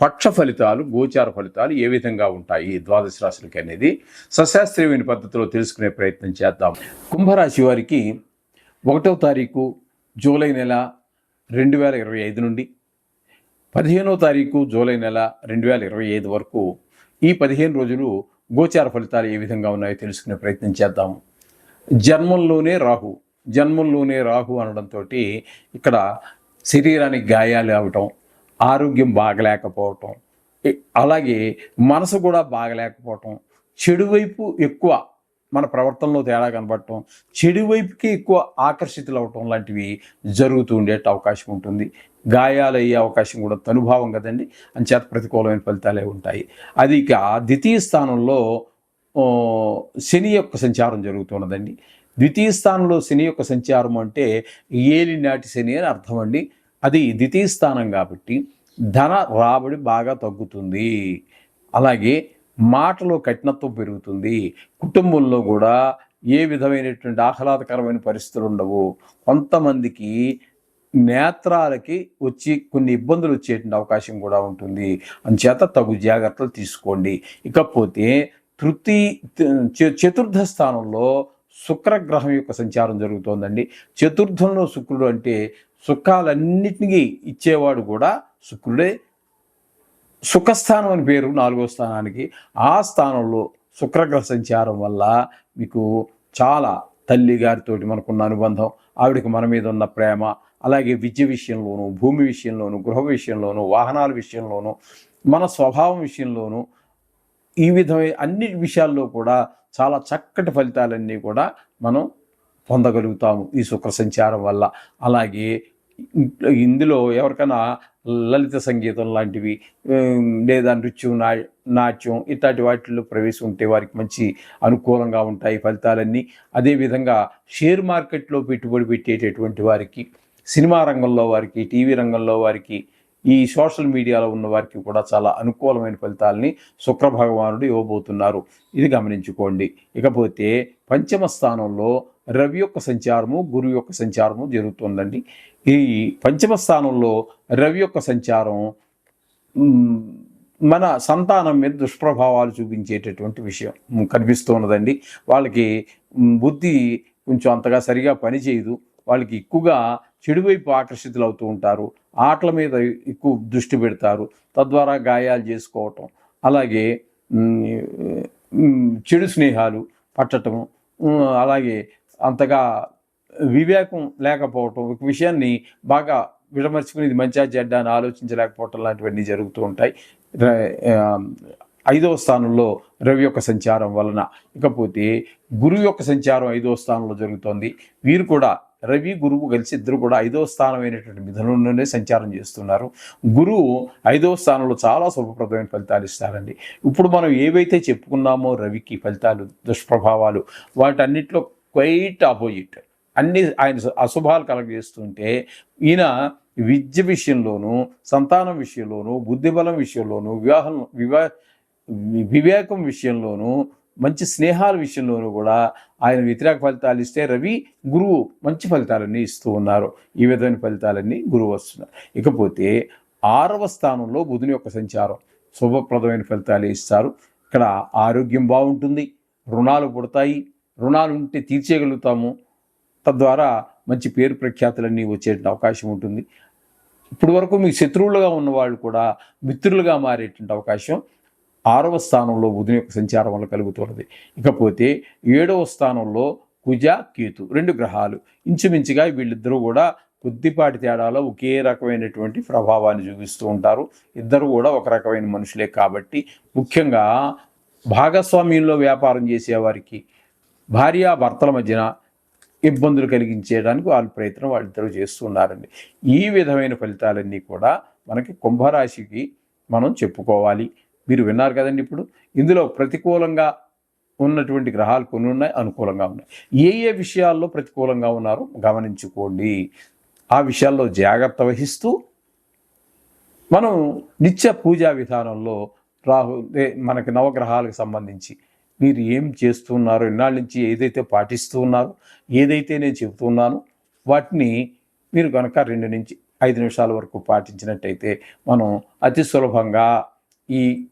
పక్ష ఫలితాలు గోచార ఫలితాలు ఏ విధంగా ఉంటాయి? ద్వాదశ రాశులకి అనేది సశాస్త్రీయమైన పద్ధతిలో తెలుసుకునే ప్రయత్నం చేద్దాం. కుంభరాశి వారికి ఒకటవ తారీఖు జూలై నెల రెండు వేల ఇరవై ఐదు నుండి పదిహేనో తారీఖు జూలై నెల రెండు వేల ఇరవై ఐదు వరకు ఈ పదిహేను రోజులు గోచార ఫలితాలు ఏ విధంగా ఉన్నాయో తెలుసుకునే ప్రయత్నం చేద్దాం. జన్మంలోనే రాహు జన్మంలోనే రాహు అనడంతో ఇక్కడ శరీరానికి గాయాలు అవటం ఆరోగ్యం బాగలేకపోవటం. అలాగే మనసు కూడా బాగలేకపోవటం. చెడువైపు ఎక్కువ మన ప్రవర్తనలో తేడా కనబడటం చెడు వైపుకి ఎక్కువ ఆకర్షితులు అవటం లాంటివి జరుగుతూ ఉండే అవకాశం ఉంటుంది. గాయాలు అయ్యే అవకాశం కూడా తనుభావం కదండి. అంచేత ప్రతికూలమైన ఫలితాలే ఉంటాయి. అది ఇక ద్వితీయ స్థానంలో శని యొక్క సంచారం జరుగుతున్నదండి. ద్వితీయ స్థానంలో శని యొక్క సంచారం అంటే ఏలినాటి శని అని అర్థం అండి అది ద్వితీయ స్థానం కాబట్టి ధన రాబడి బాగా తగ్గుతుంది. అలాగే మాటలో కఠినత్వం పెరుగుతుంది. కుటుంబంలో కూడా ఏ విధమైనటువంటి ఆహ్లాదకరమైన పరిస్థితులు ఉండవు. కొంతమందికి నేత్రాలకి వచ్చి కొన్ని ఇబ్బందులు వచ్చేటువంటి అవకాశం కూడా ఉంటుంది. అంచేత తగు జాగ్రత్తలు తీసుకోండి. ఇకపోతే తృతీ చ- చతుర్థ స్థానంలో శుక్రగ్రహం యొక్క సంచారం జరుగుతోందండి. చతుర్థంలో శుక్రుడు అంటే సుఖాలన్నిటినీ ఇచ్చేవాడు కూడా శుక్రుడే. సుఖస్థానం అని పేరు నాలుగో స్థానానికి. ఆ స్థానంలో శుక్రగ్రహ సంచారం వల్ల మీకు చాలా తల్లి గారితోటి మనకున్న అనుబంధం ఆవిడకి మన మీద ఉన్న ప్రేమ అలాగే విద్య విషయంలోనూ భూమి విషయంలోనూ గృహ విషయంలోనూ వాహనాల విషయంలోనూ మన స్వభావం విషయంలోనూ ఈ విధమైన అన్ని విషయాల్లో కూడా చాలా చక్కటి ఫలితాలన్నీ కూడా మనం పొందగలుగుతాము ఈ శుక్ర సంచారం వల్ల. అలాగే ఇందులో ఎవరికైనా లలిత సంగీతం లాంటివి లేదా నృత్యం నా నాట్యం ఇట్లాంటి వాటిల్లో ప్రవేశం ఉంటే వారికి మంచి అనుకూలంగా ఉంటాయి ఫలితాలన్నీ. అదేవిధంగా షేర్ మార్కెట్లో పెట్టుబడి పెట్టేటటువంటి వారికి సినిమా రంగంలో వారికి టీవీ రంగంలో వారికి ఈ సోషల్ మీడియాలో ఉన్న వారికి కూడా చాలా అనుకూలమైన ఫలితాలని శుక్ర భగవానుడు ఇవ్వబోతున్నారు. ఇది గమనించుకోండి. ఇకపోతే పంచమ స్థానంలో రవి యొక్క సంచారము గురువు యొక్క సంచారము జరుగుతుందండి. ఈ పంచమ స్థానంలో రవి యొక్క సంచారం మన సంతానం మీద దుష్ప్రభావాలు చూపించేటటువంటి విషయం కనిపిస్తున్నదండి. వాళ్ళకి బుద్ధి కొంచెం అంతగా సరిగా పనిచేయదు. వాళ్ళకి ఎక్కువగా చెడువైపు ఆకర్షితులు అవుతూ ఉంటారు. ఆటల మీద ఎక్కువ దృష్టి పెడతారు. తద్వారా గాయాలు చేసుకోవటం అలాగే చెడు స్నేహాలు పట్టటం అలాగే అంతగా వివేకం లేకపోవటం ఒక విషయాన్ని బాగా విడమర్చుకుని ఇది మంచిగా చెడ్డ అని ఆలోచించలేకపోవటం లాంటివన్నీ జరుగుతూ ఉంటాయి. ఐదవ స్థానంలో రవి యొక్క సంచారం వలన. ఇకపోతే గురువు యొక్క సంచారం ఐదవ స్థానంలో జరుగుతోంది. వీరు కూడా రవి గురువు కలిసి ఇద్దరు కూడా ఐదవ స్థానమైనటువంటి మిథునంలోనే సంచారం చేస్తున్నారు. గురువు ఐదవ స్థానంలో చాలా శుభప్రదమైన ఫలితాలు ఇస్తారండి. ఇప్పుడు మనం ఏవైతే చెప్పుకున్నామో రవికి ఫలితాలు దుష్ప్రభావాలు వాటన్నిటిలో క్వైట్ ఆపోజిట్. అన్ని ఆయన అశుభాలు కలగజేస్తుంటే ఈయన విద్య విషయంలోనూ సంతానం విషయంలోనూ బుద్ధిబలం విషయంలోనూ వివాహం వివా వివేకం విషయంలోనూ మంచి స్నేహాల విషయంలోనూ కూడా ఆయన వ్యతిరేక ఫలితాలు ఇస్తే రవి గురువు మంచి ఫలితాలన్నీ ఇస్తూ ఉన్నారు. ఈ విధమైన ఫలితాలన్నీ గురువు వస్తున్నారు. ఇకపోతే ఆరవ స్థానంలో బుధుని యొక్క సంచారం శుభప్రదమైన ఫలితాలు ఇస్తారు. ఇక్కడ ఆరోగ్యం బాగుంటుంది రుణాలు పుడతాయి రుణాలు ఉంటే తీర్చేయగలుగుతాము. తద్వారా మంచి పేరు ప్రఖ్యాతులన్నీ వచ్చే అవకాశం ఉంటుంది. ఇప్పటి వరకు మీకు శత్రువులుగా ఉన్న వాళ్ళు కూడా మిత్రులుగా మారేటువంటి అవకాశం ఆరవ స్థానంలో బుధుని యొక్క సంచారం వల్ల కలుగుతున్నది. ఇకపోతే ఏడవ స్థానంలో కుజ కేతు రెండు గ్రహాలు. ఇంచుమించుగా వీళ్ళిద్దరూ కూడా కొద్దిపాటి తేడాలో ఒకే రకమైనటువంటి ప్రభావాన్ని చూపిస్తూ ఉంటారు. ఇద్దరు కూడా ఒక రకమైన మనుషులే కాబట్టి ముఖ్యంగా భాగస్వామ్యంలో వ్యాపారం చేసేవారికి భార్యాభర్తల మధ్యన ఇబ్బందులు కలిగించేయడానికి వాళ్ళ ప్రయత్నం వాళ్ళిద్దరూ చేస్తున్నారండి. ఈ విధమైన ఫలితాలన్నీ కూడా మనకి కుంభరాశికి మనం చెప్పుకోవాలి. మీరు విన్నారు కదండి ఇప్పుడు. ఇందులో ప్రతికూలంగా ఉన్నటువంటి గ్రహాలు కొన్ని ఉన్నాయి అనుకూలంగా ఉన్నాయి. ఏ ఏ విషయాల్లో ప్రతికూలంగా ఉన్నారో గమనించుకోండి. ఆ విషయాల్లో జాగ్రత్త వహిస్తూ మనం నిత్య పూజా విధానంలో రాహు మనకి నవగ్రహాలకు సంబంధించి మీరు ఏం చేస్తున్నారో ఇన్నాళ్ళ నుంచి ఏదైతే పాటిస్తూ ఉన్నారో ఏదైతే నేను చెబుతున్నానో వాటిని మీరు కనుక రెండు నుంచి ఐదు నిమిషాల వరకు పాటించినట్టయితే మనం అతి సులభంగా ఈ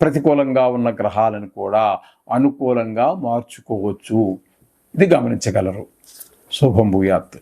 ప్రతికూలంగా ఉన్న గ్రహాలను కూడా అనుకూలంగా మార్చుకోవచ్చు. ఇది గమనించగలరు. శుభం భూయాత్.